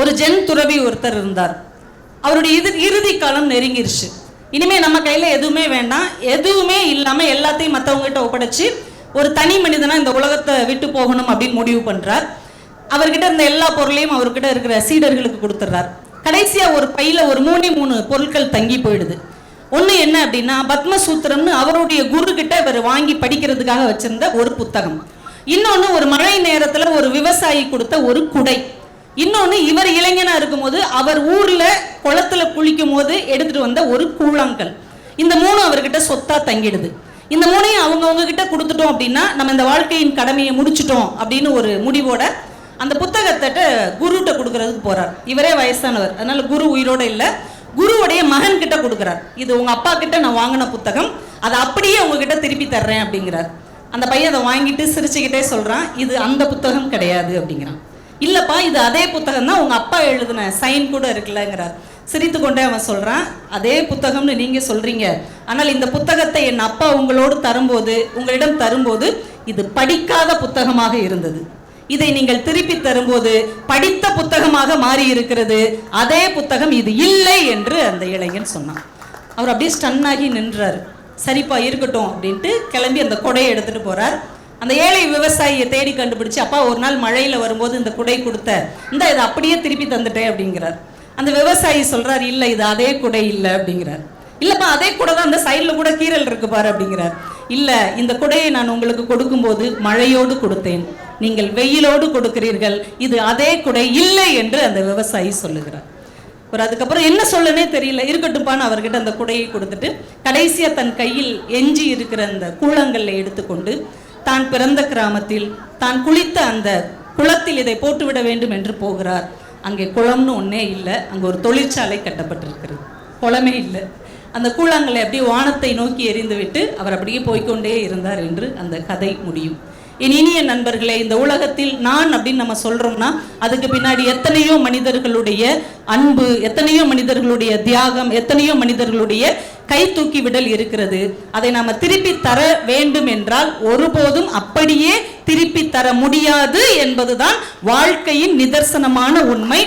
ஒரு ஜென் துறவி ஒருத்தர் இருந்தார். அவருடைய இது இறுதி காலம் நெருங்கிருச்சு. இனிமேல் நம்ம கையில் எதுவுமே வேண்டாம். எதுவுமே இல்லாமல் எல்லாத்தையும் மற்றவங்ககிட்ட ஒப்படைச்சு ஒரு தனி மனிதனாக இந்த உலகத்தை விட்டு போகணும் அப்படின்னு முடிவு பண்ணுறார் அவர்கிட்ட இருந்த எல்லா பொருளையும் அவர்கிட்ட இருக்கிற சீடர்களுக்கு கொடுத்துட்றார் கடைசியாக ஒரு பையில் ஒரு மூணே மூணு பொருட்கள் தங்கி போயிடுது. ஒன்று என்ன அப்படின்னா பத்மசூத்திரம்னு அவருடைய குரு கிட்ட இவர் வாங்கி படிக்கிறதுக்காக வச்சிருந்த ஒரு புத்தகம். இன்னொன்று ஒரு மழை நேரத்தில் ஒரு விவசாயி கொடுத்த ஒரு குடை. இன்னொன்று இவர் இளைஞனாக இருக்கும்போது அவர் ஊரில் குளத்துல குளிக்கும் போது எடுத்துட்டு வந்த ஒரு கூழாங்கல். இந்த மூணும் அவர்கிட்ட சொத்தாக தங்கிடுது. இந்த மூணையும் அவங்கவுங்க கிட்ட கொடுத்துட்டோம் அப்படின்னா நம்ம இந்த வாழ்க்கையின் கடமையை முடிச்சிட்டோம் அப்படின்னு ஒரு முடிவோட அந்த புத்தகத்தை குருகிட்ட கொடுக்கறதுக்கு போகிறார் இவரே வயசானவர். அதனால குரு உயிரோட இல்லை. குருவுடைய மகன் கிட்ட கொடுக்குறார். இது உங்கள் அப்பா கிட்ட நான் வாங்கின புத்தகம். அதை அப்படியே உங்ககிட்ட திருப்பி தர்றேன் அப்படிங்கிறார். அந்த பையன் அதை வாங்கிட்டு சிரிச்சுக்கிட்டே சொல்கிறான் இது அந்த புத்தகம் கிடையாது அப்படிங்கிறான். இல்லைப்பா இது அதே புத்தகம் தான் உங்கள் அப்பா எழுதின. சைன் கூட இருக்குல்லங்கிறார். சிரித்து கொண்டே அவன் சொல்கிறான் அதே புத்தகம்னு நீங்கள் சொல்கிறீங்க ஆனால் இந்த புத்தகத்தை என் அப்பா உங்களோடு தரும்போது உங்களிடம் தரும்போது இது படிக்காத புத்தகமாக இருந்தது. இதை நீங்கள் திருப்பி தரும்போது படித்த புத்தகமாக மாறி இருக்கிறது அதே புத்தகம் இது இல்லை என்று அந்த இளைஞன் சொன்னான். அவர் அப்படியே ஸ்டன்னாகி நின்றார். சரிப்பா இருக்கட்டும் அப்படின்ட்டு கிளம்பி அந்த கொடையை எடுத்துகிட்டு போகிறார் அந்த ஏழை விவசாயியை தேடி கண்டுபிடிச்சு அப்பா ஒரு நாள் மழையில் வரும்போது இந்த குடை கொடுத்த இந்த இதை அப்படியே திருப்பி தந்துட்டேன் அப்படிங்கிறார். அந்த விவசாயி சொல்கிறார் இல்லை இது அதே குடை இல்லை அப்படிங்கிறார். இல்லைப்பா அதே கூட தான் அந்த சைடில் கூட கீரல் இருக்கு பாரு அப்படிங்கிறார். இல்லை இந்த குடையை நான் உங்களுக்கு கொடுக்கும்போது மழையோடு கொடுத்தேன். நீங்கள் வெயிலோடு கொடுக்கிறீர்கள் இது அதே குடை இல்லை என்று அந்த விவசாயி சொல்லுகிறார். ஒரு அதுக்கப்புறம் என்ன சொல்லனே தெரியல. இருக்கட்டும்பான்னு அவர்கிட்ட அந்த குடையை கொடுத்துட்டு கடைசியாக தன் கையில் எஞ்சி இருக்கிற அந்த கூழங்களை எடுத்துக்கொண்டு தான் பிறந்த கிராமத்தில் தான் குளித்த அந்த குளத்தில் இதை போட்டுவிட வேண்டும் என்று போகிறார். அங்கே குளம்னு ஒன்றே இல்லை. அங்கே ஒரு தொழிற்சாலை கட்டப்பட்டிருக்கிறது. குளமே இல்லை. அந்த கூழாங்கலை அப்படியே வானத்தை நோக்கி எறிந்துவிட்டு அவர் அப்படியே போய்க்கொண்டே இருந்தார் என்று அந்த கதை முடியும். என் இனிய நண்பர்களே இந்த உலகத்தில் நான் அப்படின்னு நம்ம சொல்றோம்னா அதுக்கு பின்னாடி எத்தனையோ மனிதர்களுடைய அன்பு எத்தனையோ மனிதர்களுடைய தியாகம் எத்தனையோ மனிதர்களுடைய கை தூக்கி விடல் இருக்கிறது. அதை நாம திருப்பி தர வேண்டும் என்றால் ஒருபோதும் அப்படியே திருப்பி தர முடியாது என்பதுதான் வாழ்க்கையின் நிதர்சனமான உண்மை.